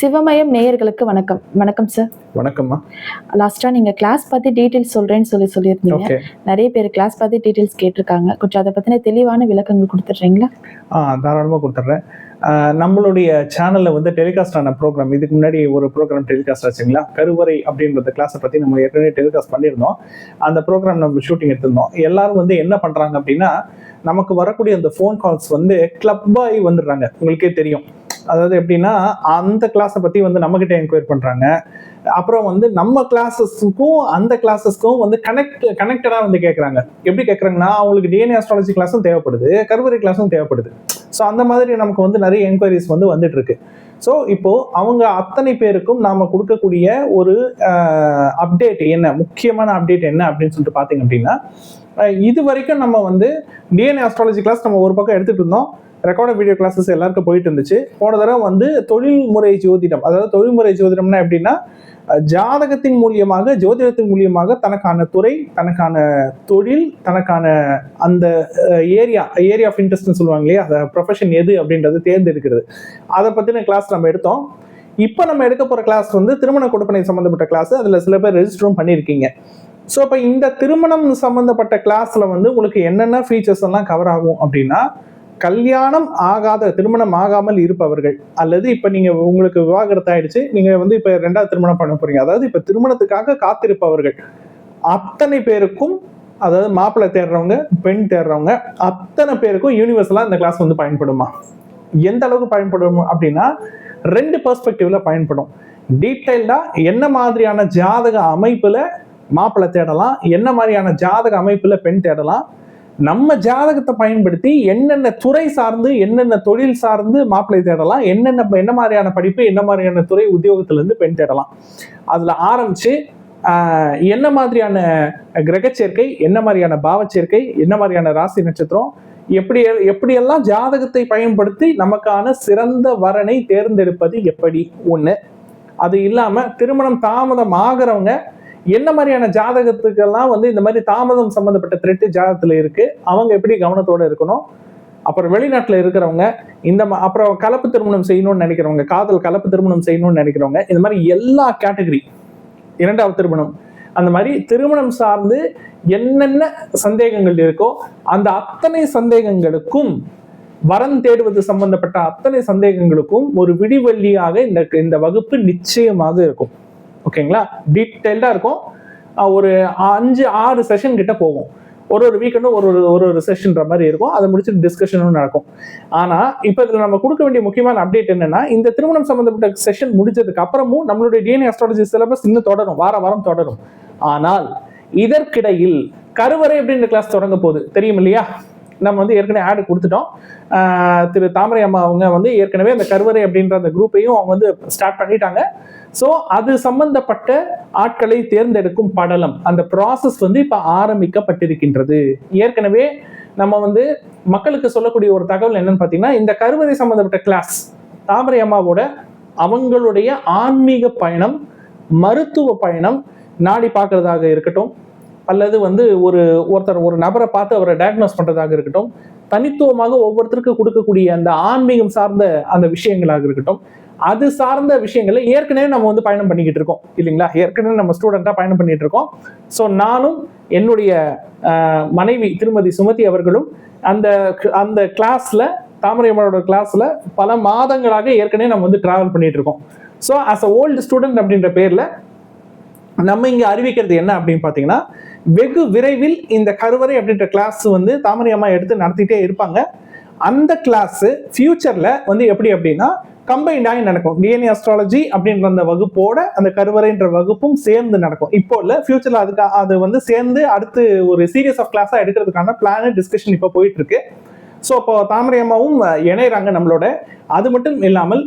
சிவமயம் நேயர்களுக்கு வணக்கம். வணக்கம் சார் வணக்கம்மா. லாஸ்டா நீங்க கிளாஸ் பத்தி டீடைல்ஸ் சொல்றேன்னு சொல்லி சொல்லியிருந்தீங்க. நிறைய பேர் கிளாஸ் பத்தி டீடைல்ஸ் கேட்டிருக்காங்க. கொஞ்சம் அதை பத்தின தெளிவான விளக்கங்கள் கொடுத்துட்றீங்களா? ஆ தாராளமாக கொடுத்துட்றேன். நம்மளுடைய சேனலில் வந்து டெலிகாஸ்ட் ஆன ப்ரோக்ராம் இதுக்கு முன்னாடி ஒரு ப்ரோக்ராம் டெலிகாஸ்ட் ஆச்சுங்களா? கருவறை அப்படின்றத கிளாஸை பற்றி நம்ம ஏற்கனவே டெலிகாஸ்ட் பண்ணியிருந்தோம். அந்த ப்ரோக்ராம் நம்ம ஷூட்டிங் எடுத்திருந்தோம். எல்லாரும் வந்து என்ன பண்ணுறாங்க அப்படின்னா நமக்கு வரக்கூடிய அந்த ஃபோன் கால்ஸ் வந்து கிளப்பாகி வந்துடுறாங்க. உங்களுக்கே தெரியும். அதாவது எப்படின்னா அந்த கிளாஸை பற்றி வந்து நம்மக்கிட்ட என்கொயரி பண்ணுறாங்க அப்புறம் வந்து நம்ம கிளாஸஸ்க்கும் அந்த கிளாஸஸ்க்கும் வந்து கனெக்ட் கனெக்டடாக வந்து கேட்குறாங்க எப்படி கேட்குறாங்கன்னா அவங்களுக்கு டிஎன்ஏ அஸ்ட்ராலஜி கிளாஸும் தேவைப்படுது கருவறை கிளாஸும் தேவைப்படுது. ஸோ அந்த மாதிரி நமக்கு வந்து நிறைய என்கொயரிஸ் வந்து வந்துட்டு இருக்கு. ஸோ இப்போ அவங்க அத்தனை பேருக்கும் நாம கொடுக்கக்கூடிய ஒரு அப்டேட் என்ன முக்கியமான அப்டேட் என்ன அப்படின்னு சொல்லிட்டு பார்த்தீங்க அப்படின்னா இது வரைக்கும் நம்ம வந்து டிஎன்ஏ அஸ்ட்ராலஜி கிளாஸ் நம்ம ஒரு பக்கம் எடுத்துகிட்டு இருந்தோம். ரெக்கார்டட் வீடியோ கிளாஸஸ் எல்லாருக்கும் போயிட்டு இருந்துச்சு போன தடவை வந்து தொழில்முறை ஜோதிடம். அதாவது தொழில்முறை ஜோதிடம்னா எப்படின்னா ஜாதகத்தின் மூலியமாக ஜோதிடத்தின் மூலியமாக தனக்கான துறை தனக்கான தொழில் தனக்கான அந்த ஏரியா ஏரியா ஆஃப் இன்ட்ரெஸ்ட்னு சொல்லுவாங்க இல்லையா? அந்த ப்ரொஃபஷன் எது அப்படின்றது தேர்ந்தெடுக்கிறது. அதை பற்றின கிளாஸ் நம்ம எடுத்தோம். இப்போ நம்ம எடுக்க போகிற கிளாஸ் வந்து திருமண கொடுப்பனை சம்மந்தப்பட்ட கிளாஸ் அதில் சில பேர் ரெஜிஸ்டரும் பண்ணியிருக்கீங்க. ஸோ இப்போ இந்த திருமணம் சம்மந்தப்பட்ட கிளாஸில் வந்து உங்களுக்கு என்னென்ன ஃபீச்சர்ஸ் எல்லாம் கவர் ஆகும் அப்படின்னா கல்யாணம் ஆகாத திருமணம் ஆகாமல் இருப்பவர்கள் அல்லது இப்போ நீங்கள் உங்களுக்கு விவாகரத்து ஆயிடுச்சு நீங்கள் வந்து இப்போ ரெண்டாவது திருமணம் பண்ண போறீங்க. அதாவது இப்போ திருமணத்துக்காக காத்திருப்பவர்கள். அத்தனை பேருக்கும் அதாவது மாப்பிள்ளை தேடுறவங்க பெண் தேடுறவங்க அத்தனை பேருக்கும் யூனிவர்சலாக இந்த கிளாஸ் வந்து பயன்படுமா? எந்த அளவுக்கு பயன்படும் அப்படின்னா ரெண்டு பெர்ஸ்பெக்டிவ்ல பயன்படும். டீட்டெயில்டா என்ன மாதிரியான ஜாதக அமைப்புல மாப்பிள்ளை தேடலாம் என்ன மாதிரியான ஜாதக அமைப்புல பெண் தேடலாம் நம்ம ஜாதகத்தை பயன்படுத்தி என்னென்ன துறை சார்ந்து என்னென்ன தொழில் சார்ந்து மாப்பிள்ளை தேடலாம் என்னென்ன என்ன மாதிரியான படிப்பு என்ன மாதிரியான துறை உத்தியோகத்திலேருந்து பெண் தேடலாம். அதில் ஆரம்பித்து என்ன மாதிரியான கிரகச்சேர்க்கை என்ன மாதிரியான பாவச்சேர்க்கை என்ன மாதிரியான ராசி நட்சத்திரம் எப்படி எப்படியெல்லாம் ஜாதகத்தை பயன்படுத்தி நமக்கான சிறந்த வரனை தேர்ந்தெடுப்பது எப்படி? ஒன்று அது இல்லாமல் திருமணம் தாமதம் ஆகிறவங்க என்ன மாதிரியான ஜாதகத்துக்கெல்லாம் வந்து இந்த மாதிரி தாமதம் சம்மந்தப்பட்ட த்ரெட்டு ஜாதகத்தில் இருக்குது அவங்க எப்படி கவனத்தோடு இருக்கணும்? அப்புறம் வெளிநாட்டில் இருக்கிறவங்க இந்த ம- அப்புறம் கலப்பு திருமணம் செய்யணும்னு நினைக்கிறவங்க காதல் கலப்பு திருமணம் செய்யணும்னு நினைக்கிறவங்க இந்த மாதிரி எல்லா கேட்டகரி இரண்டாவது திருமணம் அந்த மாதிரி திருமணம் சார்ந்து என்னென்ன சந்தேகங்கள் இருக்கோ அந்த அத்தனை சந்தேகங்களுக்கும் வரம் தேடுவது சம்பந்தப்பட்ட அத்தனை சந்தேகங்களுக்கும் ஒரு விடிவெள்ளியாக இந்த இந்த வகுப்பு நிச்சயமாக இருக்கும். ஓகேங்களா? டீட்டெயில்டாக இருக்கும். ஒரு அஞ்சு ஆறு செஷன் கிட்ட போகும். ஒரு ஒரு வீக்கெண்டும் ஒரு ஒரு ஒரு ஒரு செஷன்ற மாதிரி இருக்கும். அதை முடிச்சுட்டு டிஸ்கஷனும் நடக்கும். ஆனால் இப்போ இதில் நம்ம கொடுக்க வேண்டிய முக்கியமான அப்டேட் என்னன்னா இந்த திருமணம் சம்மந்தப்பட்ட செஷன் முடிச்சதுக்கு அப்புறமும் நம்மளுடைய டிஎன்ஏ அஸ்ட்ராலஜி சிலபஸ் இன்னும் தொடரும். வார வாரம் தொடரும். ஆனால் இதற்கிடையில் கருவறை அப்படின்ற கிளாஸ் தொடங்க போகுது. தெரியும் இல்லையா? நம்ம வந்து ஏற்கனவே ஆடு கொடுத்துட்டோம். திரு தாமரை அம்மா அவங்க வந்து ஏற்கனவே அந்த கருவறை அப்படின்ற அந்த குரூப்பையும் அவங்க வந்து ஸ்டார்ட் பண்ணிட்டாங்க. ஸோ அது சம்பந்தப்பட்ட ஆட்களை தேர்ந்தெடுக்கும் படலம். அந்த ப்ராசஸ் வந்து இப்போ ஆரம்பிக்கப்பட்டிருக்கின்றது. ஏற்கனவே நம்ம வந்து மக்களுக்கு சொல்லக்கூடிய ஒரு தகவல் என்னன்னு பார்த்தீங்கன்னா இந்த கருவறை சம்பந்தப்பட்ட கிளாஸ் தாமரை அம்மாவோட அவங்களுடைய ஆன்மீக பயணம் மருத்துவ பயணம் நாடி பார்க்கறதாக இருக்கட்டும் அல்லது வந்து ஒரு ஒருத்தர் ஒரு நபரை பார்த்து அவரை டயக்னோஸ் பண்ணுறதாக இருக்கட்டும் தனித்துவமாக ஒவ்வொருத்தருக்கு கொடுக்கக்கூடிய அந்த ஆன்மீகம் சார்ந்த அந்த விஷயங்களாக இருக்கட்டும் அது சார்ந்த விஷயங்களை ஏற்கனவே நம்ம வந்து பயணம் பண்ணிக்கிட்டு இருக்கோம் இல்லைங்களா? ஏற்கனவே நம்ம ஸ்டூடெண்ட்டாக பயணம் பண்ணிட்டு இருக்கோம். ஸோ நானும் என்னுடைய மனைவி திருமதி சுமதி அவர்களும் அந்த அந்த கிளாஸில் தாமரையம்மனோட கிளாஸில் பல மாதங்களாக ஏற்கனவே நம்ம வந்து ட்ராவல் பண்ணிட்டு இருக்கோம். So as a old student அப்படின்ற பேரில் நம்ம இங்கே அறிவிக்கிறது என்ன அப்படின்னு பார்த்தீங்கன்னா வெகு விரைவில் இந்த கருவறை அப்படின்ற கிளாஸ் வந்து தாமரை அம்மா எடுத்து நடத்திட்டே இருப்பாங்க. அந்த கிளாஸ் ஃப்யூச்சரில் வந்து எப்படி அப்படின்னா கம்பைண்டாகி நடக்கும். டிஎன்ஏ அஸ்ட்ராலஜி அப்படின்ற அந்த வகுப்போட அந்த கருவறைன்ற வகுப்பும் சேர்ந்து நடக்கும். இப்போ இல்லை ஃபியூச்சரில் அதுக்கு அது வந்து சேர்ந்து அடுத்து ஒரு சீரியஸ் ஆஃப் கிளாஸாக எடுக்கிறதுக்கான பிளான் டிஸ்கஷன் இப்போ போயிட்டு இருக்கு ஸோ இப்போ தாமரை அம்மாவும் இணையறாங்க நம்மளோட. அது மட்டும் இல்லாமல்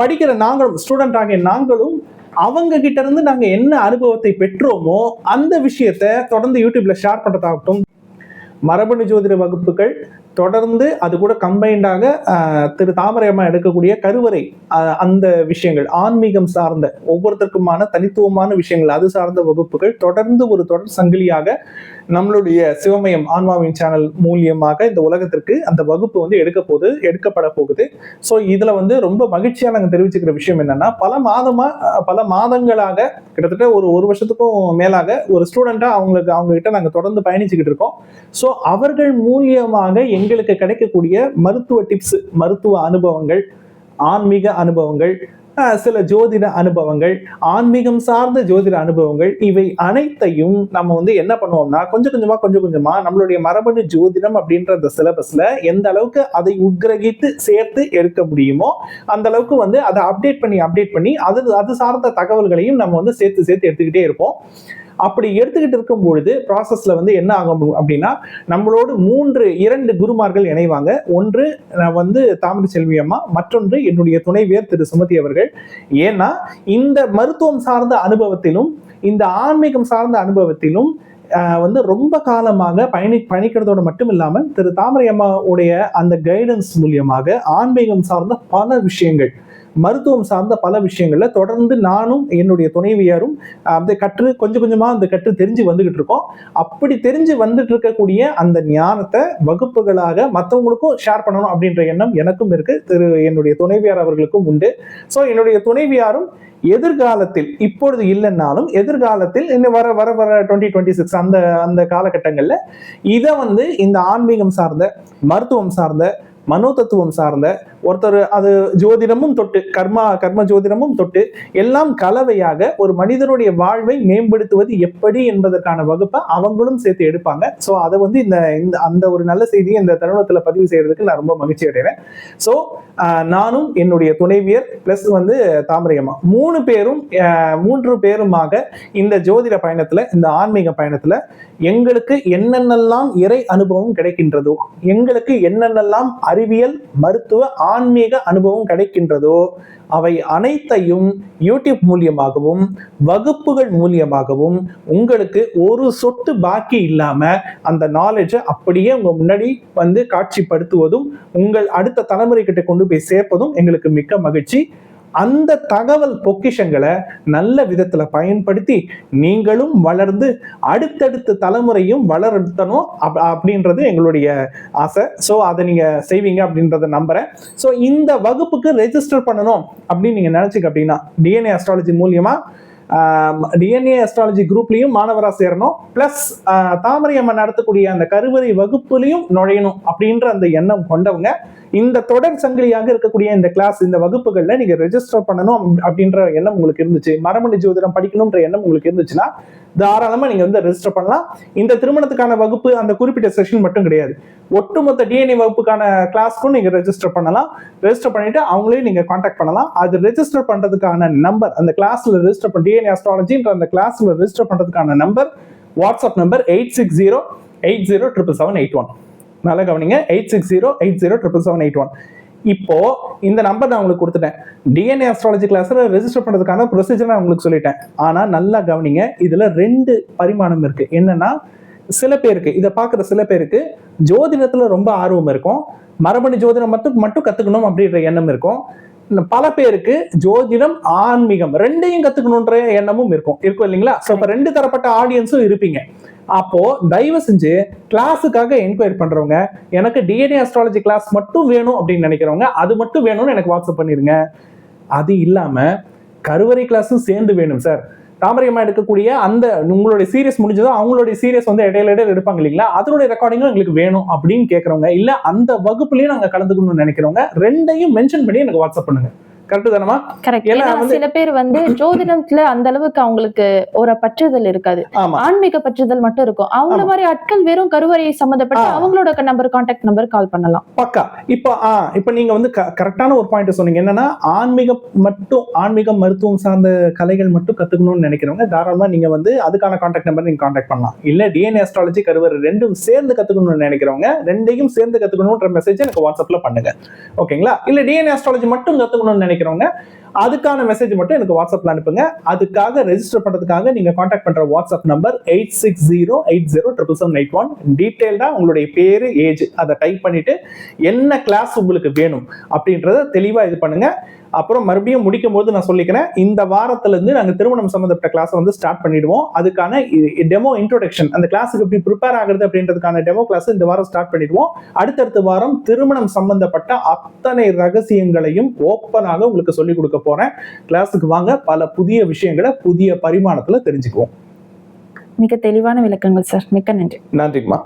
படிக்கிற நாங்களும் ஸ்டூடெண்ட் ஆகிய நாங்களும் அவங்க கிட்ட இருந்து நாங்கள் என்ன அனுபவத்தை பெற்றோமோ அந்த விஷயத்த தொடர்ந்து யூடியூப்ல ஷேர் பண்ணுறதாகட்டும் மரபணு ஜோதிட வகுப்புகள் தொடர்ந்து அது கூட கம்பைண்டாக திரு தாமரை அம்மா எடுக்கக்கூடிய கருவறை அந்த விஷயங்கள் ஆன்மீகம் சார்ந்த ஒவ்வொருத்தருக்குமான தனித்துவமான விஷயங்கள் அது சார்ந்த வகுப்புகள் தொடர்ந்து ஒரு தொடர் சங்கிலியாக நம்மளுடைய சிவமயம் ஆன்மாவின் சேனல் மூலியமாக இந்த உலகத்திற்கு அந்த வகுப்பு வந்து எடுக்க போகுது எடுக்கப்பட போகுது. ஸோ இதுல வந்து ரொம்ப மகிழ்ச்சியா நாங்கள் தெரிவிச்சுக்கிற விஷயம் என்னன்னா பல மாதமா பல மாதங்களாக கிட்டத்தட்ட ஒரு ஒரு வருஷத்துக்கும் மேலாக ஒரு ஸ்டூடெண்டா அவங்களுக்கு அவங்க கிட்ட நாங்கள் தொடர்ந்து பயணிச்சுக்கிட்டு இருக்கோம். ஸோ அவர்கள் மூலியமாக எங்களுக்கு கிடைக்கக்கூடிய மருத்துவ டிப்ஸ் மருத்துவ அனுபவங்கள் ஆன்மீக அனுபவங்கள் சில ஜோதிட அனுபவங்கள் ஆன்மீகம் சார்ந்த ஜோதிட அனுபவங்கள் இவை அனைத்தையும் நம்ம வந்து என்ன பண்ணுவோம்னா கொஞ்சம் கொஞ்சமா கொஞ்சம் கொஞ்சமா நம்மளுடைய மரபணு ஜோதிடம் அப்படின்ற அந்த சிலபஸ்ல எந்த அளவுக்கு அதை உட்கிரகித்து சேர்த்து எடுக்க முடியுமோ அந்த அளவுக்கு வந்து அதை அப்டேட் பண்ணி அப்டேட் பண்ணி அது அது சார்ந்த தகவல்களையும் நம்ம வந்து சேர்த்து சேர்த்து எடுத்துக்கிட்டே இருப்போம். அப்படி எடுத்துக்கிட்டு இருக்கும் பொழுது ப்ராசஸ்ல வந்து என்ன ஆகும் அப்படின்னா நம்மளோடு மூன்று இரண்டு குருமார்கள் இணைவாங்க. ஒன்று நான் வந்து தாமரை செல்வி அம்மா மற்றொன்று என்னுடைய துணைவியர் திரு சுமதி அவர்கள். ஏன்னா இந்த மருத்துவம் சார்ந்த அனுபவத்திலும் இந்த ஆன்மீகம் சார்ந்த அனுபவத்திலும் வந்து ரொம்ப காலமாக பயணி பயணிக்கிறதோட மட்டும் இல்லாமல் திரு தாமரை அம்மாவுடைய அந்த கைடன்ஸ் மூலியமாக ஆன்மீகம் சார்ந்த பல விஷயங்கள் மருத்துவம் சார்ந்த பல விஷயங்கள்ல தொடர்ந்து நானும் என்னுடைய துணைவியாரும் அந்த கற்று கொஞ்சம் கொஞ்சமா அந்த கற்று தெரிஞ்சு வந்துகிட்டு இருக்கோம். அப்படி தெரிஞ்சு வந்துட்டு இருக்கக்கூடிய அந்த ஞானத்தை வகுப்புகளாக மற்றவங்களுக்கும் ஷேர் பண்ணணும் அப்படின்ற எண்ணம் எனக்கும் இருக்கு. திரு என்னுடைய துணைவியார் அவர்களுக்கும் உண்டு. ஸோ என்னுடைய துணைவியாரும் எதிர்காலத்தில் இப்பொழுது இல்லைன்னாலும் எதிர்காலத்தில் இன்னும் வர வர வர டுவெண்ட்டி டுவெண்ட்டி சிக்ஸ் அந்த அந்த காலகட்டங்களில் இதை வந்து இந்த ஆன்மீகம் சார்ந்த மருத்துவம் சார்ந்த மனோதத்துவம் சார்ந்த ஒருத்தர் அது ஜோதிடமும் தொட்டு கர்மா கர்ம ஜோதிடமும் தொட்டு எல்லாம் கலவையாக ஒரு மனிதனுடைய வாழ்வை மேம்படுத்துவது எப்படி என்பதற்கான வகுப்பை அவங்களும் சேர்த்து எடுப்பாங்க. ஸோ அதை வந்து இந்த இந்த அந்த ஒரு நல்ல செய்தியை இந்த தருணத்தில் பதிவு செய்யறதுக்கு நான் ரொம்ப மகிழ்ச்சி அடைகிறேன். ஸோ நானும் என்னுடைய துணைவியர் ப்ளஸ் வந்து தாமரையம்மா மூணு பேரும் மூன்று பேருமாக இந்த ஜோதிட பயணத்துல இந்த ஆன்மீக பயணத்துல எங்களுக்கு என்னென்னலாம் இறை அனுபவம் கிடைக்கின்றதோ எங்களுக்கு என்னென்னலாம் அறிவியல் மருத்துவ ஆன்மீக அனுபவம் கிடைக்கின்றதோ அவை அனைத்தையும் யூடியூப் மூலியமாகவும் வகுப்புகள் மூலியமாகவும் உங்களுக்கு ஒரு சொட்டு பாக்கி இல்லாம அந்த நாலேஜை அப்படியே உங்க முன்னாடி வந்து காட்சிப்படுத்துவதும் உங்கள் அடுத்த தலைமுறை கிட்ட கொண்டு போய் சேர்ப்பதும் எங்களுக்கு மிக்க மகிழ்ச்சி. அந்த தகவல் பொக்கிஷங்களை நல்ல விதத்துல பயன்படுத்தி நீங்களும் வளர்ந்து அடுத்தடுத்த தலைமுறையும் வளர்த்தணும் அப்- அப்படின்றது எங்களுடைய ஆசை. ஸோ அதை நீங்க செய்வீங்க அப்படின்றத நம்புறேன். ஸோ இந்த வகுப்புக்கு ரெஜிஸ்டர் பண்ணணும் அப்படின்னு நீங்க நினைச்சீங்க அப்படின்னா டிஎன்ஏ அஸ்ட்ராலஜி மூலியமா டிஎன்ஏ அஸ்ட்ராலஜி குரூப்லையும் மாணவராக சேரணும். பிளஸ் தாமரை அம்மன் நடத்தக்கூடிய அந்த கருவறை வகுப்புலையும் நுழையணும் அப்படின்ற அந்த எண்ணம் கொண்டவங்க இந்த தொடர் சங்கிலியாக இருக்கக்கூடிய இந்த கிளாஸ் இந்த வகுப்புகள்ல நீங்க ரெஜிஸ்டர் பண்ணணும் அப்படின்ற எண்ணம் உங்களுக்கு இருந்துச்சு. மரமணி ஜோதிடம் படிக்கணும்ன்ற எண்ணம் உங்களுக்கு இருந்துச்சுன்னா தாராளமா நீங்க வந்து ரெஜிஸ்டர் பண்ணலாம். இந்த திருமணத்துக்கான வகுப்பு அந்த குறிப்பிட்ட செஷன் மட்டும் கிடையாது. ஒட்டுமொத்த டிஎன்ஏ வகுப்புக்கான கிளாஸ்க்கும் நீங்க ரெஜிஸ்டர் பண்ணலாம். ரெஜிஸ்டர் பண்ணிட்டு அவங்களையும் நீங்க காண்டாக்ட் பண்ணலாம். அது ரெஜிஸ்டர் பண்றதுக்கான நம்பர் அந்த கிளாஸ்ல ரெஜிஸ்டர் பண்ண டிஎன்ஏ அஸ்ட்ராலஜின்ற அந்த கிளாஸ்ல ரெஜிஸ்டர் பண்றதுக்கான number WhatsApp number eight six zero eight zero triple seven eight one நல்லா கவனிங்க. Eight six zero eight zero triple seven eight one இப்போ இந்த நம்பர் நான் உங்களுக்கு கொடுத்துட்டேன். டிஎன்ஏ அஸ்ட்ராலஜி கிளாஸ்ல ரெஜிஸ்டர் பண்ணுறதுக்கான ப்ரொசீஜர் நான் உங்களுக்கு சொல்லிட்டேன். ஆனா நல்லா கவனிங்க. இதுல ரெண்டு பரிமாணம் இருக்கு. என்னன்னா சில பேருக்கு இதை பார்க்குற சில பேருக்கு ஜோதிடத்துல ரொம்ப ஆர்வம் இருக்கும். மரபணு ஜோதிடம் மட்டும் மட்டும் கத்துக்கணும் அப்படின்ற எண்ணம் இருக்கும். பல பேருக்கு ஜோதிடம் ஆன்மீகம் ரெண்டையும் கத்துக்கணுன்ற எண்ணமும் இருக்கும். இருக்கும் இல்லைங்களா? ஸோ இப்போ ரெண்டு தரப்பட்ட ஆடியன்ஸும் இருப்பீங்க. அப்போ தயவு செஞ்சு கிளாஸுக்காக என்கொயரி பண்றவங்க எனக்கு டிஎன்ஏ அஸ்ட்ராலஜி கிளாஸ் மட்டும் வேணும் அப்படின்னு நினைக்கிறவங்க அது மட்டும் வேணும்னு எனக்கு வாட்ஸ்அப் பண்ணிருங்க. அது இல்லாம கருவறை கிளாஸும் சேர்ந்து வேணும் சார் தாமரையம்மா எடுக்கக்கூடிய அந்த உங்களுடைய சீரியஸ் முடிஞ்சதும் அவங்களுடைய சீரியஸ் வந்து இடையில இடையில எடுப்பாங்க இல்லைங்களா? அதனுடைய ரெக்கார்டிங்கும் எங்களுக்கு வேணும் அப்படின்னு கேட்கறவங்க இல்ல அந்த வகுப்புலையும் நாங்க கலந்துக்கணும்னு நினைக்கிறவங்க ரெண்டையும் மென்ஷன் பண்ணி எனக்கு வாட்ஸ்அப் பண்ணுங்க. கரெக்ட் தானமா கரெக்ட் ஏன்னா சில பேர் வந்து ஜோதிடத்துல அந்த அளவுக்கு அவங்களுக்கு ஒரு பற்றுதல் இருக்காது. ஆன்மீக பற்றுதல் மட்டும் இருக்கும். அவங்கள. மாதிரி ஆட்கள் வெறும் கருவறை சம்பந்தப்பட்ட ஆ. அவங்களோட நம்பர் கான்டாக்ட் நம்பர் கால் பண்ணலாம். பக்கா. இப்போ இப்போ நீங்க வந்து கரெக்டான ஒரு பாயிண்ட் சொன்னீங்க. என்னன்னா ஆன்மீகம் மட்டும் ஆன்மீகம் மருத்துவம் சார்ந்த கலைகள் மட்டும் கத்துக்கணும்னு நினைக்கிறவங்க தாராளமா நீங்க வந்து அதுக்கான கான்டாக்ட் நம்பர் நீங்க கான்டாக்ட் பண்ணலாம். இல்ல டிஎன்ஏ அஸ்ட்ராலஜி கருவர் ரெண்டும் சேர்ந்து கத்துக்கணும்னு நினைக்கிறவங்க ரெண்டையும் சேர்ந்து கத்துக்கணும்ன்ற மெசேஜ் எனக்கு வாட்ஸ்அப்ல பண்ணுங்க. ஓகேங்களா? இல்ல டிஎன்ஏ அஸ்ட்ராலஜி மட்டும் கத்துக்கணும்னு நினைக்கிறவங்க நினைக்கிறவங்க அதுக்கான மெசேஜ் மட்டும் எனக்கு வாட்ஸ்அப்ல அனுப்புங்க. அதுக்காக ரெஜிஸ்டர் பண்றதுக்காக நீங்க காண்டாக்ட் பண்ற WhatsApp number eight six zero eight zero triple seven eight one டீட்டெயில்டா உங்களுடைய பேரு ஏஜ் அதை டைப் பண்ணிட்டு என்ன கிளாஸ் உங்களுக்கு வேணும் அப்படின்றத தெளிவா இது பண்ணுங்க. அப்புறம் மறுபடியும் முடிக்கும் போது நான் சொல்லிக்கிறேன். இந்த வாரத்துல இருந்து நாங்க திருமணம் சம்பந்தப்பட்ட கிளாஸ் வந்து ஸ்டார்ட் பண்ணிடுவோம். அதுக்கான டெமோ இன்ட்ரோடக்ஷன் அந்த கிளாஸுக்கு எப்படி ப்ரிப்பேர் ஆகுறது அப்படின்றதுக்கான டெமோ கிளாஸ் இந்த வாரம் ஸ்டார்ட் பண்ணிடுவோம். அடுத்தடுத்த வாரம் திருமணம் சம்பந்தப்பட்ட அத்தனை ரகசியங்களையும் ஓப்பனாக உங்களுக்கு சொல்லிக் கொடுக்க போறேன். கிளாஸுக்கு வாங்க பல புதிய விஷயங்களை புதிய பரிமாணத்துல தெரிஞ்சுக்குவோம். மிக தெளிவான விளக்கங்கள் சார் மிக்க நன்றி. நன்றிங்கம்மா